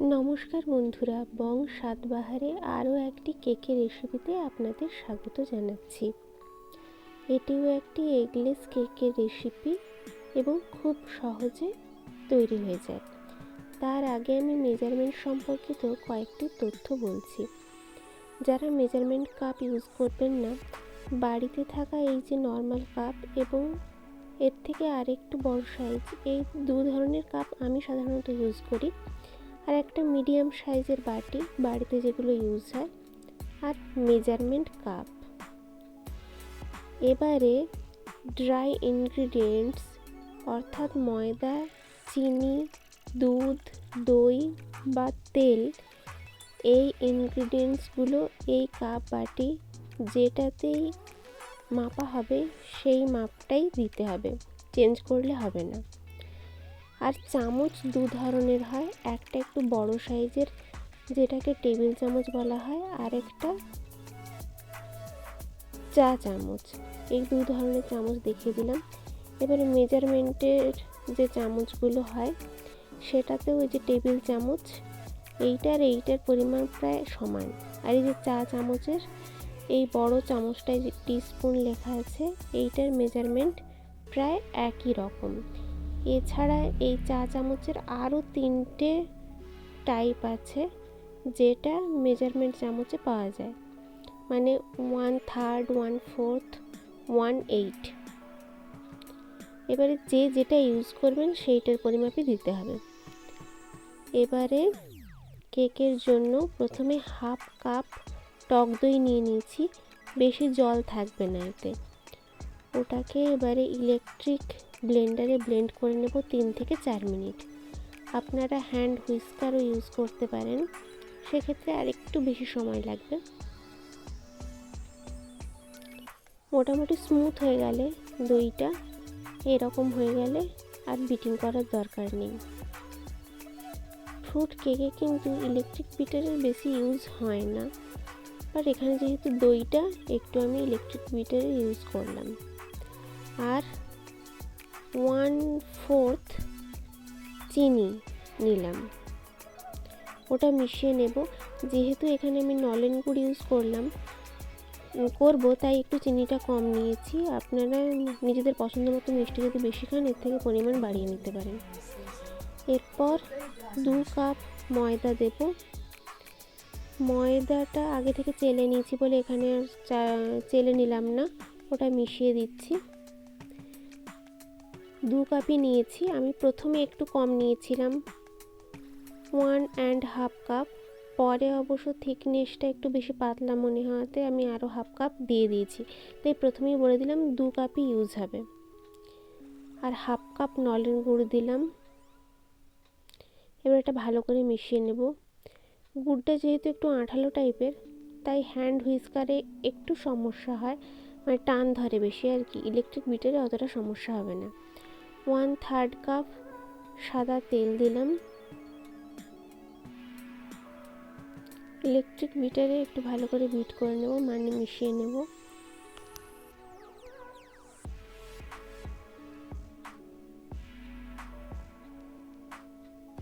নমস্কার বন্ধুরা, বং স্বাদবাহারে আরও একটি কেকের রেসিপিতে আপনাদের স্বাগত জানাচ্ছি। এটিও একটি এগলেস কেকের রেসিপি এবং খুব সহজে তৈরি হয়ে যায়। তার আগে আমি মেজারমেন্ট সম্পর্কিত কয়েকটি তথ্য বলছি। যারা মেজারমেন্ট কাপ ইউজ করবেন না, বাড়িতে থাকা এই যে নর্মাল কাপ এবং এর থেকে আরেকটু বড় সাইজ এই দু ধরনের কাপ আমি সাধারণত ইউজ করি। আর একটা মিডিয়াম সাইজের বাটি বাড়িতে যেগুলো ইউজ হয়, আর মেজারমেন্ট কাপ। এবারে ড্রাই ইনগ্রিডিয়েন্টস, অর্থাৎ ময়দা, চিনি, দুধ, দই বা তেল, এই ইনগ্রিডিয়েন্টসগুলো এই কাপ বাটি যেটাতেই মাপা হবে, সেই মাপটাই দিতে হবে। চেঞ্জ করলে হবে না। আর চামচ দু ধরনের হয়। একটা একটু বড় সাইজের, যেটাকে টেবিল চামচ বলা হয়, আর একটা চা চামচ। এই দু ধরনের চামচ দেখিয়ে দিলাম। এবারে মেজারমেন্টের যে চামচগুলো হয় সেটাতে ওই যে টেবিল চামচ এইটার এইটার পরিমাণ প্রায় সমান। আর এই যে চা চামচের, এই বড় চামচটায় যে টিস্পুন লেখা আছে, এইটার মেজারমেন্ট প্রায় একই রকম। এছাড়া এই চা চামচের আরও তিনটে টাইপ আছে, যেটা মেজারমেন্ট চামচে পাওয়া যায়। মানে one third one fourth one eight এবারে যে যেটা ইউজ করবেন সেইটার পরিমাপই দিতে হবে। এবারে কেকের জন্য প্রথমে হাফ কাপ টক দই নিয়ে নিয়েছি, বেশি জল থাকবে না এতে। ওটাকে এবারে ইলেকট্রিক ব্লেন্ডারে ব্লেন্ড করে নেব তিন থেকে চার মিনিট। আপনারা হ্যান্ড হুইস্কারও ইউজ করতে পারেন। সেক্ষেত্রে আর একটু বেশি সময় লাগবে। মোটামুটি স্মুথ হয়ে গেলে দইটা এরকম হয়ে গেলে আর বিটিং করার দরকার নেই। ফ্রুট কেকে কিন্তু ইলেকট্রিক বিটারের বেশি ইউজ হয় না। আর এখানে যেহেতু দইটা, একটু আমি ইলেকট্রিক বিটারে ইউজ করলাম। আর ওয়ান ফোর্থ চিনি নিলাম। ওটা মিশিয়ে নেব। যেহেতু এখানে আমি নলেন গুড় ইউজ করলাম করব, তাই একটু চিনিটা কম নিয়েছি। আপনারা নিজেদের পছন্দ মতো মিষ্টি যদি বেশি খান, এর থেকে পরিমাণ বাড়িয়ে নিতে পারেন। এরপর দু কাপ ময়দা দেব। ময়দাটা আগে থেকে চেলে নিয়েছি বলে এখানে আর চেলে নিলাম না। ওটা মিশিয়ে দিচ্ছি। দু কাপই নিয়েছি। আমি প্রথমে একটু কম নিয়েছিলাম। One and half cup. পরে অবশ্য থিকনেসটা একটু বেশি পাতলা মনে হওয়াতে আমি আরও হাফ কাপ দিয়ে দিয়েছি। তাই প্রথমেই বলে দিলাম দু কাপই ইউজ হবে। আর হাফ কাপ নলেন গুড় দিলাম। এবার এটা ভালো করে মিশিয়ে নেব। গুড়টা যেহেতু একটু আঠালো টাইপের, তাই হ্যান্ড হুইস্কারে একটু সমস্যা হয়। মানে টান ধরে বেশি আর কি। ইলেকট্রিক বিটারে অতটা সমস্যা হবে না। ওয়ান থার্ড কাপ সাদা তেল দিলাম। ইলেকট্রিক বিটারে একটু ভালো করে বিট করে নেব মানে মিশিয়ে নেব।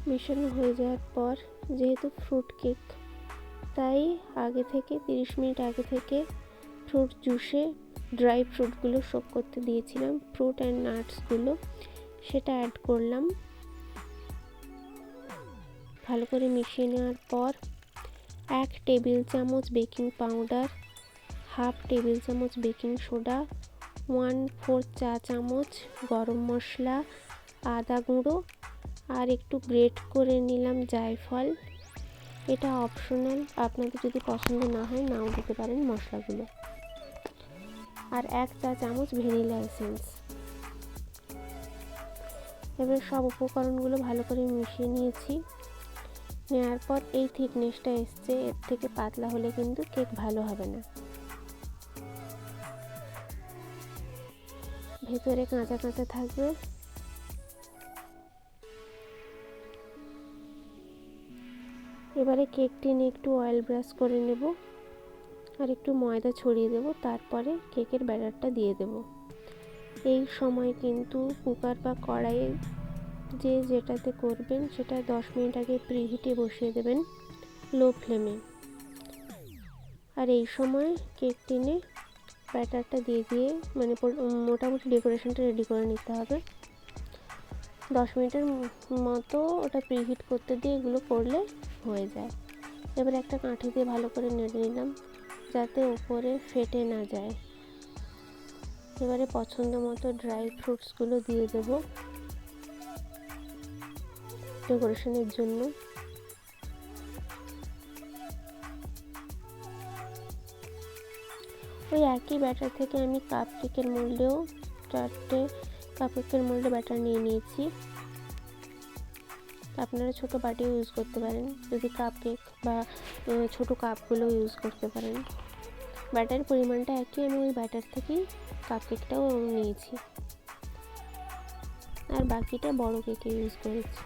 মেশানো হয়ে যাওয়ার পর, যেহেতু ফ্রুট কেক তাই আগে থেকে, তিরিশ মিনিট আগে থেকে ফ্রুট জুসে ড্রাই ফ্রুটগুলো শোক করতে দিয়েছিলাম ফ্রুট অ্যান্ড নাটসগুলো সেটা অ্যাড করলাম। ভালো করে মিশিয়ে নেওয়ার পর এক টেবিল চামচ বেকিং পাউডার, হাফ টেবিল চামচ বেকিং সোডা ওয়ান ফোর চা চামচ গরম মশলা, আদা গুঁড়ো আর একটু গ্রেট করে নিলাম জায়ফল। এটা অপশনাল আপনাদের যদি পছন্দ না হয় নাও দিতে পারেন মশলাগুলো। আর এক চা চামচ ভ্যানিলা এসেন্স। এবার সব উপকরণগুলো ভালো করে মিশিয়ে নিয়েছি। নেওয়ার পর এই থিকনেসটা এসছে, এর থেকে পাতলা হলে কিন্তু কেক ভালো হবে না। ভেতরে কাঁচা কাঁচা থাকবে। এবারে কেক নিয়ে একটু অয়েল ব্রাশ করে নেব আর একটু ময়দা ছড়িয়ে দেব, তারপরে কেকের ব্যাটারটা দিয়ে দেব। এই সময় কিন্তু কুকার বা কড়াইয়ে যে যেটাতে করবেন সেটা দশ মিনিট আগে প্রিহিটে বসিয়ে দেবেন লো ফ্লেমে। আর এই সময় কেক টিনে ব্যাটারটা দিয়ে দিয়ে মানে মোটামুটি ডেকোরেশনটা রেডি করে নিতে হবে। দশ মিনিটের মতো ওটা প্রিহিট করতে দিয়ে এগুলো করলে হয়ে যায়। এবার একটা কাঠি দিয়ে ভালো করে নেড়ে নিলাম যাতে ওপরে ফেটে না যায়। এবারে পছন্দ মতো ড্রাই ফ্রুটসগুলো দিয়ে দেব। ডেকোরেশনের জন্য। ওই একই ব্যাটার থেকে আমি কাপ কেকের চারটে কাপ কেকের মোল্ডে ব্যাটার নিয়ে নিয়েছি। আপনারা ছোট বাটিও ইউজ করতে পারেন। যদি কাপ কেক বা ছোট কাপগুলো ইউজ করতে পারেন। ব্যাটার পরিমাণটা একই, আমি ওই ব্যাটার থেকেই কাপ কেকটাও নিয়েছি। আর বাকিটা বড় কেকে ইউজ করেছি।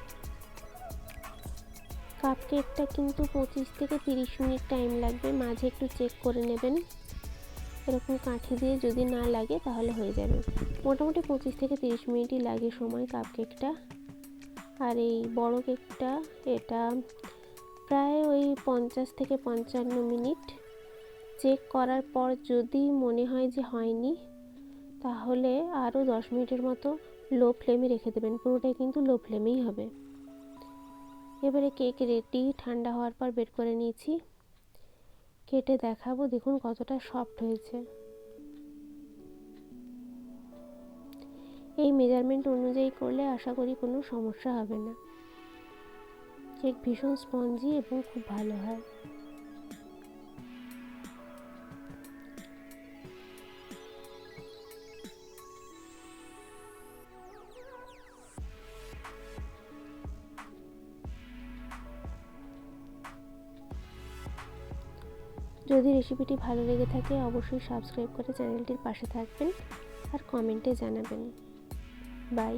কাপ কেকটা কিন্তু পঁচিশ থেকে তিরিশ মিনিট টাইম লাগবে, মাঝে একটু চেক করে নেবেন। এরকম কাঠি দিয়ে যদি না লাগে তাহলে হয়ে যাবে। মোটামুটি পঁচিশ থেকে তিরিশ মিনিটই লাগে সময় কাপ কেকটা আর এই বড় কেকটা, এটা প্রায় ওই পঞ্চাশ থেকে পঞ্চান্ন মিনিট চেক করার পর যদি মনে হয় যে হয়নি, তাহলে আরও দশ মিনিটের মতো লো ফ্লেমে রেখে দেবেন। পুরোটাই কিন্তু লো ফ্লেমেই হবে। এবারে কেক রেডি, ঠান্ডা হওয়ার পর বের করে নিয়েছি। কেটে দেখাবো, দেখুন কতটা সফট হয়েছে। এই মেজারমেন্ট অনুযায়ী করলে আশা করি কোনো সমস্যা হবে না। কেক ভীষণ স্পঞ্জি এবং খুব ভালো হয়। যদি রেসিপিটি ভালো লেগে থাকে, অবশ্যই সাবস্ক্রাইব করে চ্যানেলটির পাশে থাকবেন আর কমেন্টে জানাবেন। বাই